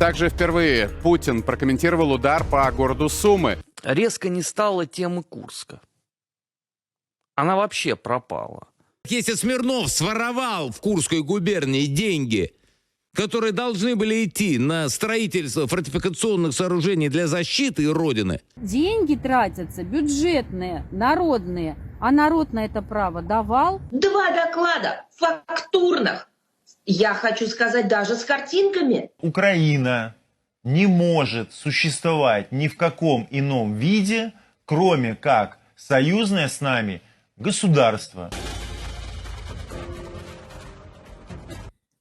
Также впервые Путин прокомментировал удар по городу Сумы. резко не стало темы Курска. Она вообще пропала. Если Смирнов своровал в Курской губернии деньги, которые должны были идти на строительство фортификационных сооружений для защиты Родины, Деньги тратятся бюджетные, народные, а народ на это право давал. Два доклада фактурных. Я хочу сказать, даже с картинками. Украина не может существовать ни в каком ином виде, кроме как союзное с нами государство.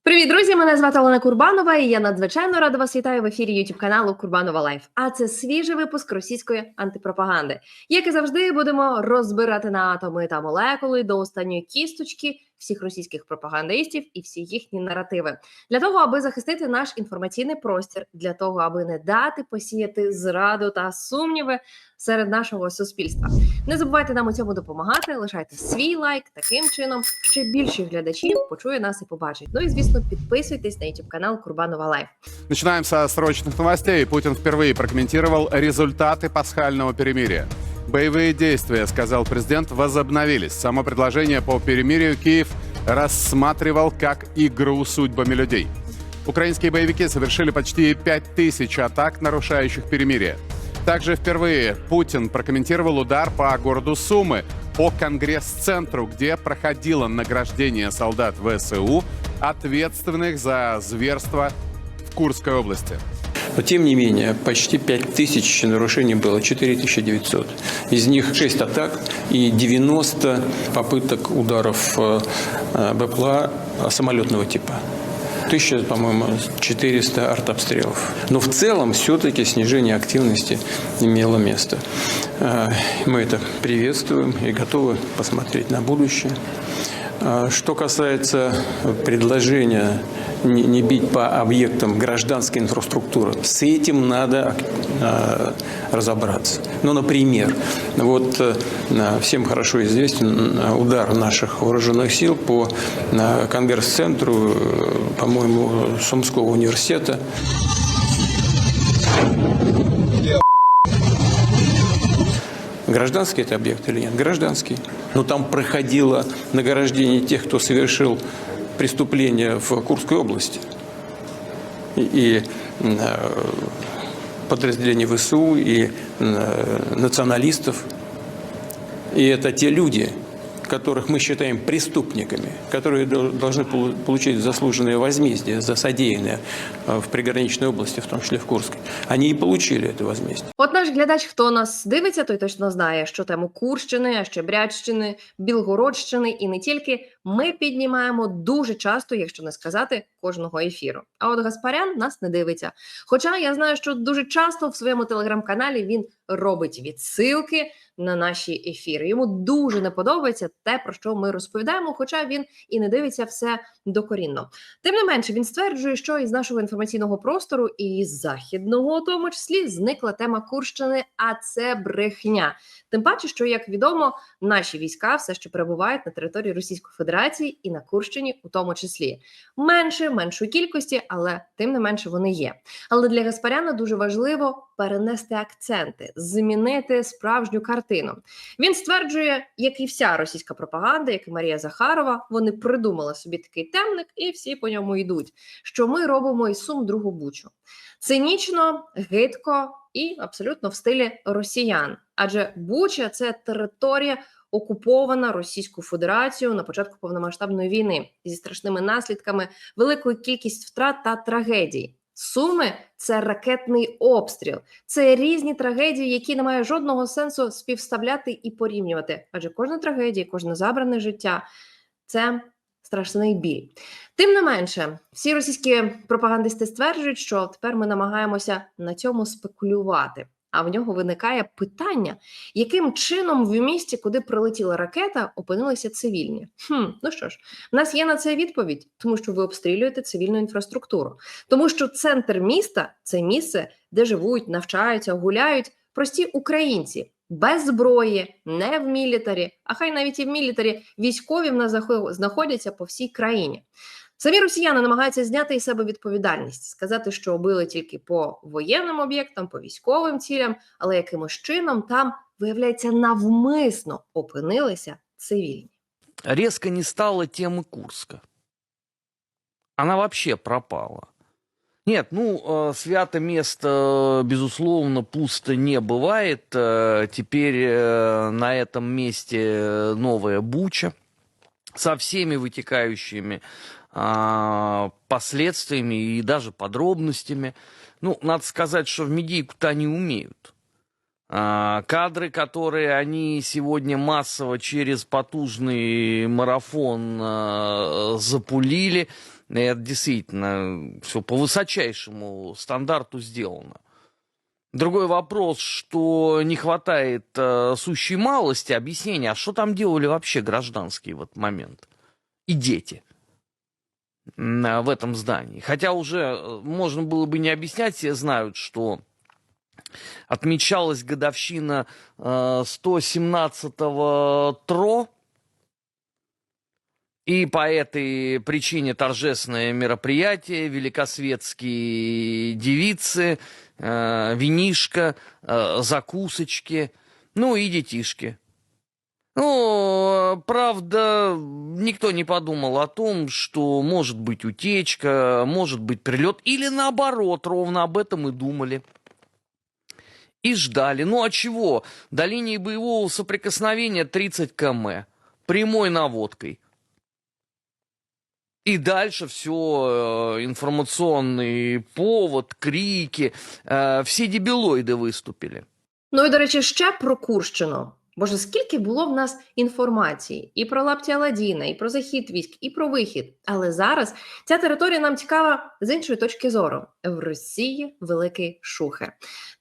Привіт, друзі! Мене звати Олена Курбанова, і я надзвичайно рада вас вітаю в ефірі youtube каналу Курбанова Лайф. А це свіжий випуск російської антипропаганди. Як і завжди, будемо розбирати на атоми та молекули до останньої кісточки всіх російських пропагандистів і всі їхні наративи для того, аби захистити наш інформаційний простір, для того, аби не дати посіяти зраду та сумніви серед нашого суспільства. Не забувайте нам у цьому допомагати. Лишайте свій лайк таким чином. Ще більше глядачів почує нас і побачить. Ну і звісно, підписуйтесь на youtube канал Курбанова Лайф. Начинаем со срочных новостей. Путин впервые прокомментировал результаты пасхального перемирия. Боевые действия, сказал президент, возобновились. Само предложение по перемирию Киев рассматривал как игру судьбами людей. Украинские боевики совершили почти 5000 атак, нарушающих перемирие. Также впервые Путин прокомментировал удар по городу Сумы, по Конгресс-центру, где проходило награждение солдат ВСУ, ответственных за зверство в Курской области. Но тем не менее, почти 5 тысяч нарушений было, 4900. Из них 6 атак и 90 попыток ударов э, э, БПЛА самолетного типа. 1000, по-моему, 400 артобстрелов. Но в целом все-таки снижение активности имело место. Э, Мы это приветствуем и готовы посмотреть на будущее. А Что касается предложения не, бить по объектам гражданской инфраструктуры, с этим надо э, разобраться. Ну, например, вот э, всем хорошо известен э, удар наших вооруженных сил по Конгресс-центру, э, по-моему, Сумского университета. Гражданский это объект или нет? Гражданский. Но там проходило награждение тех, кто совершил преступление в Курской области. И, и, э, подразделений ВСУ, и э, националистов. И это те люди, которых мы считаем преступниками, которые дол- должны полу- получить заслуженное возмездие за содеянное э, в приграничной области, в том числе в Курской. Они и получили это возмездие. От наш глядач, хто нас дивиться, той точно знає, що тему Курщини, а ще Брядщини, Білгородщини і не тільки ми піднімаємо дуже часто, якщо не сказати, кожного ефіру. А от Гаспарян нас не дивиться. Хоча я знаю, що дуже часто в своєму телеграм-каналі він робить відсилки на наші ефіри. Йому дуже не подобається те, про що ми розповідаємо, хоча він і не дивиться все докорінно. Тим не менше, він стверджує, що із нашого інформаційного простору і із західного, у тому числі, зникла тема Курщини, а це брехня. Тим паче, що як відомо, наші війська все ще перебувають на території Російської Федерації і на Курщині, у тому числі менше, меншої кількості, але тим не менше вони є. Але для Гаспаряна дуже важливо перенести акценти, змінити справжню картину. Він стверджує, як і вся російська пропаганда, як і Марія Захарова, вони придумали собі такий темник, і всі по ньому йдуть. Що ми робимо із сум другу бучу цинічно, гидко і абсолютно в стилі росіян. Адже Буча це територія. Окупована Російською Федерацією на початку повномасштабної війни зі страшними наслідками, великою кількість втрат та трагедій. Суми це ракетний обстріл, це різні трагедії, які не має жодного сенсу співставляти і порівнювати. Адже кожна трагедія, кожне забране життя це страшний біль. Тим не менше, всі російські пропагандисти стверджують, що тепер ми намагаємося на цьому спекулювати. А в нього виникає питання, яким чином в місті, куди прилетіла ракета, опинилися цивільні? Хм, ну що ж, в нас є на це відповідь, тому що ви обстрілюєте цивільну інфраструктуру, тому що центр міста це місце, де живуть, навчаються, гуляють прості українці. Без зброї, не в мілітарі, а хай навіть і в мілітарі військові в нас знаходяться по всій країні. Самі росіяни намагаються зняти із себе відповідальність, сказати, що били тільки по воєнним об'єктам, по військовим цілям, але якимось чином там, виявляється, навмисно опинилися цивільні. Резко не стало темы Курска. Она вообще пропала. Нет, ну, э, свято место, безусловно, пусто не бывает. Э, Теперь э, на этом месте новая Буча со всеми вытекающими а, последствиями и даже подробностями. Ну, надо сказать, что в медийку-то они умеют. А, Кадры, которые они сегодня массово через потужный марафон а, запулили, это действительно все по высочайшему стандарту сделано. Другой вопрос, что не хватает сущей малости объяснения, а что там делали вообще гражданские в этот момент? И дети а, в этом здании. Хотя уже э, можно было бы не объяснять, все знают, что отмечалась годовщина э, 117-го ТРО, и по этой причине торжественное мероприятие, великосветские девицы, э, винишко, э, закусочки, ну и детишки. Ну, правда, никто не подумал о том, что может быть утечка, может быть прилет, или наоборот, ровно об этом и думали. И ждали. Ну а чего? До линии боевого соприкосновения 30 км. Прямой наводкой. И дальше все, информационный повод, крики, э, все дебилоиды выступили. Ну і до речі, ще про Курщину. Боже, скільки було в нас інформації і про лапті Аладдіна, і про захід військ, і про вихід. Але зараз ця територія нам цікава з іншої точки зору. В Росії великий шухер.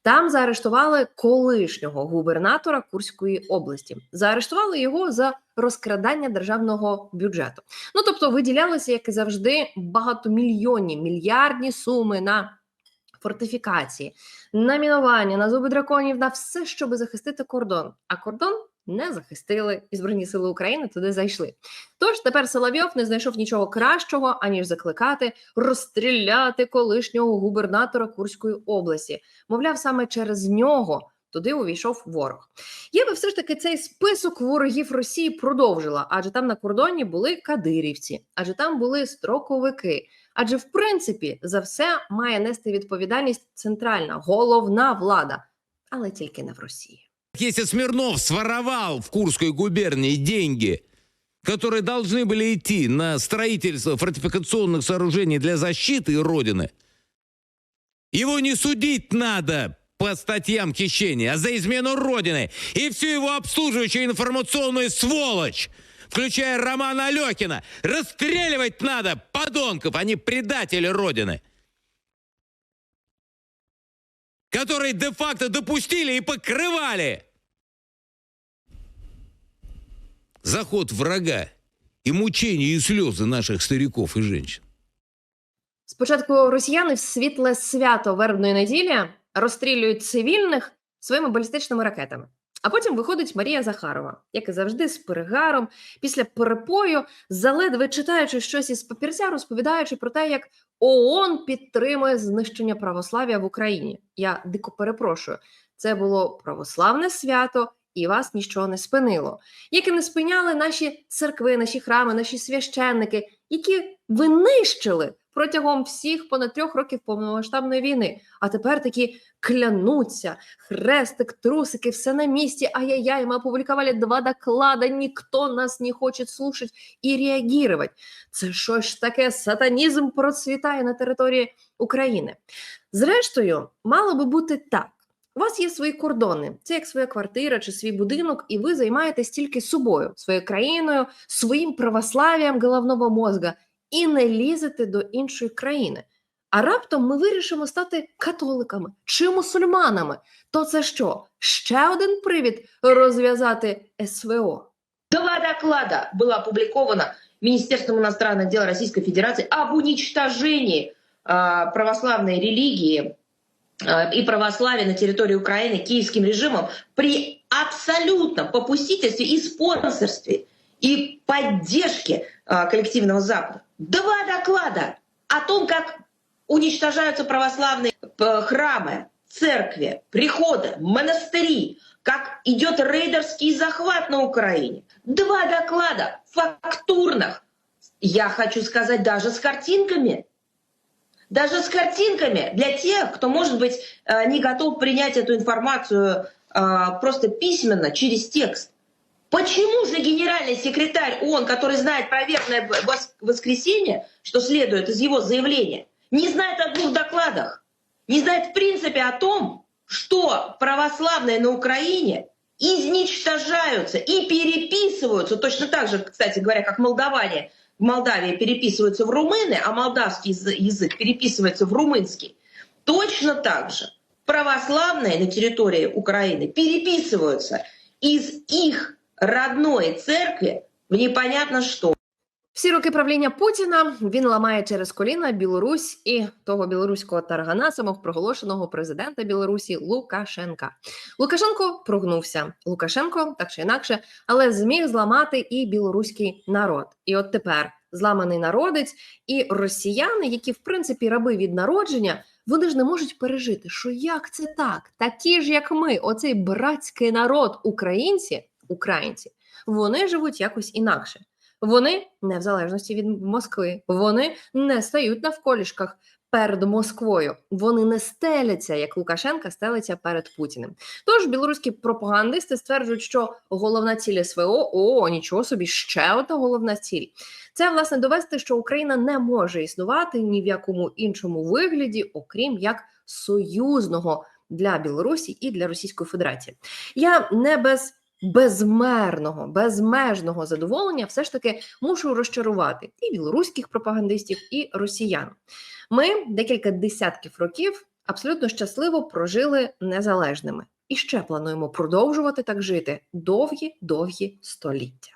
Там заарештували колишнього губернатора Курської області. Заарештували його за розкрадання державного бюджету. Ну тобто виділялися, як і завжди, багатомільйонні мільярдні суми на фортифікації, на мінування, на зуби драконів, на все, щоб захистити кордон. А кордон не захистили, і Збройні сили України туди зайшли. Тож тепер Соловйов не знайшов нічого кращого, аніж закликати розстріляти колишнього губернатора Курської області. Мовляв, саме через нього. Туди увійшов ворог. Я би все ж таки цей список ворогів Росії продовжила, адже там на кордоні були кадирівці, адже там були строковики. Адже в принципі за все має нести відповідальність центральна головна влада, але тільки не в Росії. Если Смирнов своровал в Курской губернии деньги, которые должны были идти на строительство фортификационных сооружений для защиты Родины, его не судить надо по статьям хищения, а за измену Родины и всю его обслуживающую информационную сволочь, включая Романа Алехина. Расстреливать надо, подонков, а не предатели Родины. Которые де-факто допустили и покрывали заход врага и мучения и слезы наших стариков и женщин. Спочатку росіяни в світле свято вербної неділі розстрілюють цивільних своїми балістичними ракетами. А потім виходить Марія Захарова, як і завжди, з перегаром, після перепою, заледве читаючи щось із папірця, розповідаючи про те, як ООН підтримує знищення православ'я в Україні. Я дико перепрошую, це було православне свято, і вас нічого не спинило. Як і не спиняли наші церкви, наші храми, наші священники, які винищили протягом всіх понад трьох років повномасштабної війни. А тепер такі клянуться, хрестик, трусики, все на місці. Ай-яй-яй, мы опубликовали два доклада, ніхто нас не хоче слушать і реагувати. Це що ж таке сатанізм процвітає на території України? Зрештою, мало би бути так. У вас є свої кордони, це як своя квартира чи свій будинок, і ви займаєтесь тільки собою, своєю країною, своїм православ'ям головного мозга і не лізете до іншої країни. А раптом ми вирішимо стати католиками чи мусульманами. То це що? Ще один привід розв'язати СВО? Два доклада было опубликовано Министерством иностранных дел Российской Федерации об уничтожении а, православной религии а, и православия на территории Украины киевским режимом при абсолютном попустительстве и спонсорстве и поддержке а, коллективного Запада. два доклада о том, как уничтожаются православные храмы, церкви, приходы, монастыри, как идет рейдерский захват на Украине. Два доклада фактурных. Я хочу сказать, даже с картинками. Даже с картинками для тех, кто, может быть, э, не готов принять эту информацию э, просто письменно, через текст. Почему же генеральный секретарь ООН, который знает про верное вос- воскресенье, что следует из его заявления, не знает о двух докладах, не знает в принципе о том, что православные на Украине изничтожаются и переписываются, точно так же, кстати говоря, как молдаване в Молдавии переписываются в румыны, а молдавский язы- язык переписывается в румынский, точно так же православные на территории Украины переписываются из их родной церкви в непонятно что. Всі роки правління Путіна він ламає через коліна Білорусь і того білоруського таргана, самопроголошеного президента Білорусі Лукашенка. Лукашенко прогнувся. Лукашенко так чи інакше, але зміг зламати і білоруський народ. І от тепер зламаний народець і росіяни, які в принципі раби від народження, вони ж не можуть пережити, що як це так? Такі ж, як ми, оцей братський народ, українці, українці, вони живуть якось інакше. Вони не в залежності від Москви, вони не стають навколішках перед Москвою. Вони не стеляться, як Лукашенка стелиться перед Путіним. Тож білоруські пропагандисти стверджують, що головна ціль СВО о, нічого собі, ще одна головна ціль. Це власне довести, що Україна не може існувати ні в якому іншому вигляді, окрім як союзного для Білорусі і для Російської Федерації. Я не без безмерного, безмежного задоволення все ж таки мушу розчарувати і білоруських пропагандистів, і росіян. Ми декілька десятків років абсолютно щасливо прожили незалежними і ще плануємо продовжувати так жити довгі-довгі століття.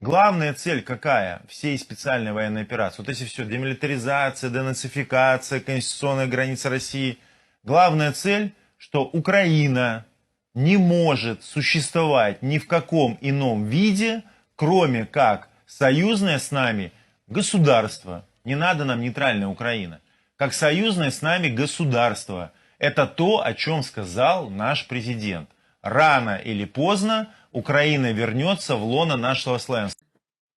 Главная цель какая всей специальной военной операции? Вот если все, демилитаризация, денацификация, конституционная граница России. Главная цель, что Украина не может существовать ни в каком ином виде, кроме как союзное с нами государство. Не надо нам нейтральная Украина. Как союзное с нами государство. Это то, о чем сказал наш президент. Рано или поздно Украина вернется в лоно нашего славянства.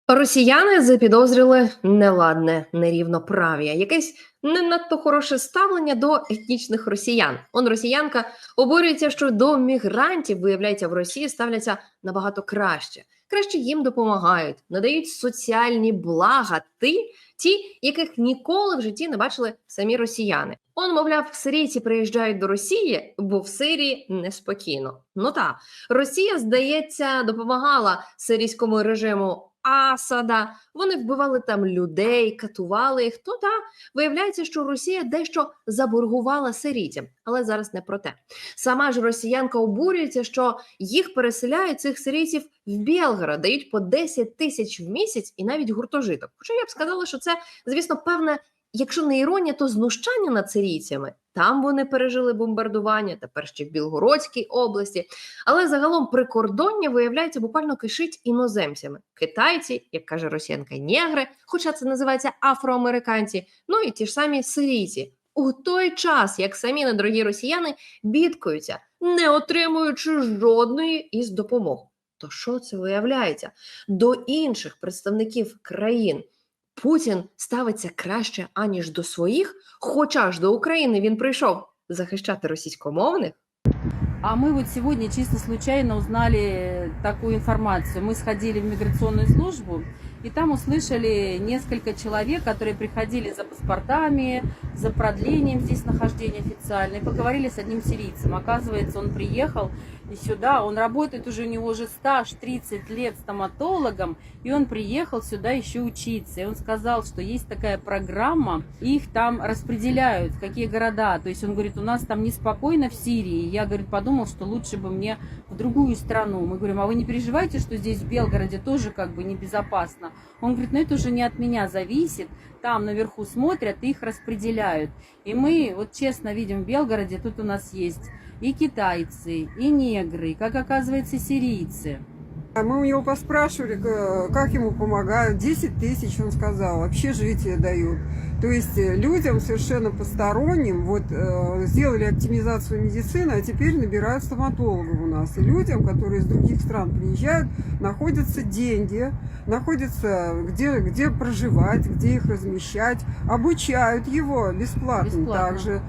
Росіяни запідозрили неладне нерівноправ'я, якесь не надто хороше ставлення до етнічних росіян. Он росіянка обурюється, що до мігрантів, виявляється, в Росії ставляться набагато краще. Краще їм допомагають, надають соціальні блага ті, ті, яких ніколи в житті не бачили самі росіяни. Он, мовляв, сирійці приїжджають до Росії, бо в Сирії неспокійно. Ну та Росія, здається, допомагала сирійському режиму Асада. Вони вбивали там людей, катували їх. То та виявляється, що Росія дещо заборгувала сирійцям, але зараз не про те. Сама ж росіянка обурюється, що їх переселяють цих сирійців в Білгород, дають по 10 тисяч в місяць і навіть гуртожиток. Хоча я б сказала, що це, звісно, певне, якщо не іронія, то знущання над сирійцями. Там вони пережили бомбардування, тепер ще в Білгородській області. Але загалом прикордоння виявляється буквально кишить іноземцями. Китайці, як каже росіянка, негри, хоча це називається афроамериканці, ну і ті ж самі сирійці. У той час, як самі недорогі росіяни бідкаються, не отримуючи жодної із допомог. То що це виявляється? До інших представників країн Путін ставиться краще аніж до своїх, хоча ж до України він прийшов захищати російськомовних. А мы вот сегодня чисто случайно узнали такую информацию. Мы сходили в миграционную службу, и там услышали несколько человек, которые приходили за паспортами, за продлением здесь нахождения официально, и поговорили с одним сирийцем. Оказывается, он приехал и сюда, он работает уже, у него уже стаж 30 лет стоматологом, и он приехал сюда еще учиться. И он сказал, что есть такая программа, их там распределяют, какие города. То есть он говорит, у нас там неспокойно в Сирии. Я, говорит, подумал, что лучше бы мне в другую страну. Мы говорим, а вы не переживаете, что здесь в Белгороде тоже как бы небезопасно? Он говорит, ну это уже не от меня зависит. Там наверху смотрят, их распределяют. И мы, вот честно видим, в Белгороде тут у нас есть и китайцы, и негры, как оказывается, сирийцы. А мы у него поспрашивали, к- как ему помогают. 10 тысяч, он сказал, общежитие дают. То есть э, людям совершенно посторонним вот э, сделали оптимизацию медицины, а теперь набирают стоматологов у нас. И людям, которые из других стран приезжают, находятся деньги, находятся где, где проживать, где их размещать, обучают его бесплатно, Бесплатно. также.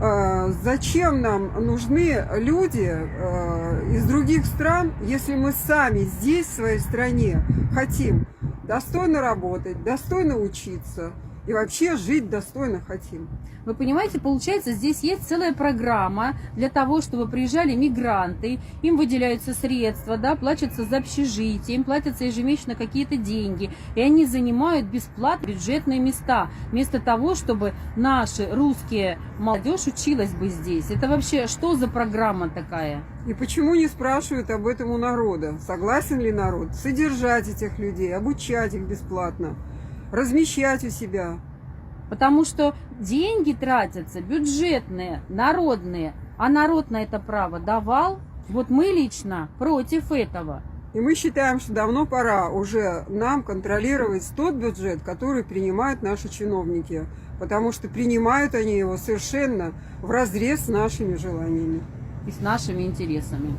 Э, Зачем нам нужны люди э, из других стран, если мы сами здесь, в своей стране, хотим достойно работать, достойно учиться и вообще жить достойно хотим? Вы понимаете, получается, здесь есть целая программа для того, чтобы приезжали мигранты, им выделяются средства, да, платятся за общежитие, им платятся ежемесячно какие-то деньги, и они занимают бесплатно бюджетные места, вместо того, чтобы наши русские молодежь училась бы здесь. Это вообще что за программа такая? И почему не спрашивают об этом у народа? Согласен ли народ содержать этих людей, обучать их бесплатно, размещать у себя? Потому что деньги тратятся бюджетные, народные, а народ на это право давал. Вот мы лично против этого. И мы считаем, что давно пора уже нам контролировать тот бюджет, который принимают наши чиновники, потому что принимают они его совершенно в разрез с нашими желаниями. И с нашими интересами.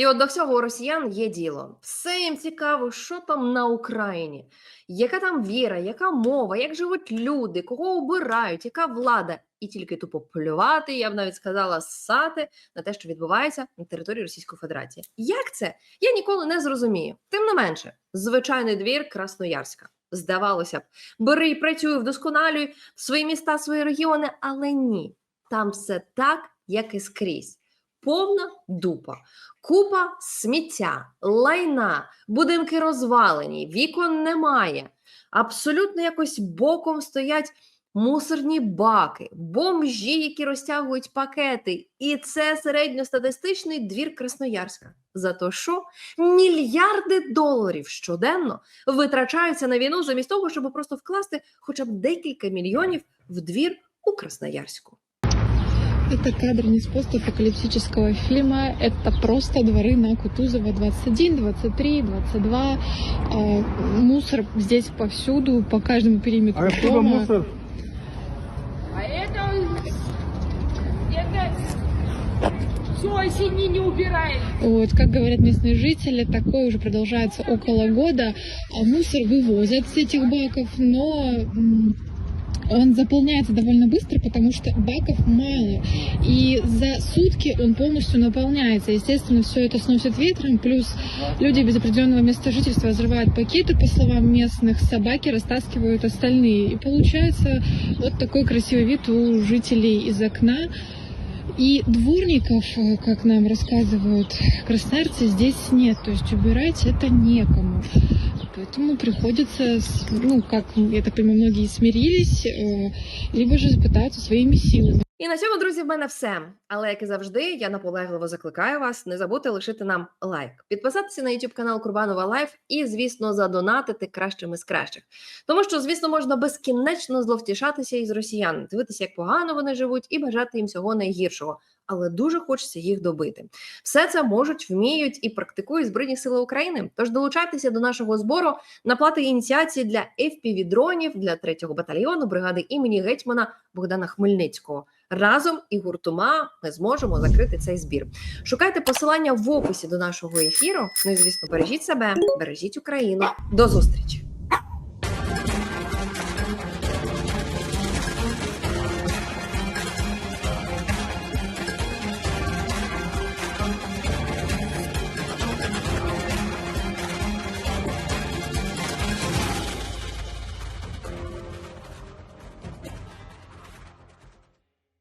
І от до всього у росіян є діло. Все їм цікаво, що там на Україні, яка там віра, яка мова, як живуть люди, кого обирають, яка влада. І тільки тупо плювати, я б навіть сказала, ссати на те, що відбувається на території Російської Федерації. Як це? Я ніколи не зрозумію. Тим не менше, звичайний двір Красноярська. Здавалося б, бери і працюй, вдосконалюй свої міста, свої регіони, але ні. Там все так, як і скрізь. Повна дупа. Купа сміття, лайна, будинки розвалені, вікон немає. Абсолютно якось боком стоять мусорні баки, бомжі, які розтягують пакети. І це середньостатистичний двір Красноярська. Зато що мільярди доларів щоденно витрачаються на війну замість того, щоб просто вкласти хоча б декілька мільйонів в двір у Красноярську. Это кадр не с постапокалиптического фильма, это просто дворы на Кутузова 21, 23, 22. Э, мусор здесь повсюду, по каждому периметру дома. А это... Это... Все осенний не убирает. Вот, как говорят местные жители, такое уже продолжается около года. А мусор вывозят с этих баков, но он заполняется довольно быстро, потому что баков мало. И за сутки он полностью наполняется. Естественно, все это сносит ветром, плюс люди без определенного места жительства разрывают пакеты, по словам местных, собаки растаскивают остальные. И получается вот такой красивый вид у жителей из окна. И дворников, как нам рассказывают красноярцы, здесь нет. То есть убирать это некому. Поэтому приходится, с- ну, как, я так понимаю, многие смирились, э, либо же пытаются своими силами. І на цьому, друзі, в мене все. Але як і завжди, я наполегливо закликаю вас не забути лишити нам лайк, підписатися на YouTube канал Курбанова Лайф і, звісно, задонатити кращими з кращих. Тому що, звісно, можна безкінечно зловтішатися із росіян, дивитися, як погано вони живуть, і бажати їм всього найгіршого. Але дуже хочеться їх добити. Все це можуть, вміють і практикують Збройні Сили України. Тож долучайтеся до нашого збору на плати ініціації для fpv дронів для 3-го батальйону бригади імені гетьмана Богдана Хмельницького. Разом і гуртома ми зможемо закрити цей збір. Шукайте посилання в описі до нашого ефіру. Ну і звісно, бережіть себе, бережіть Україну. До зустрічі!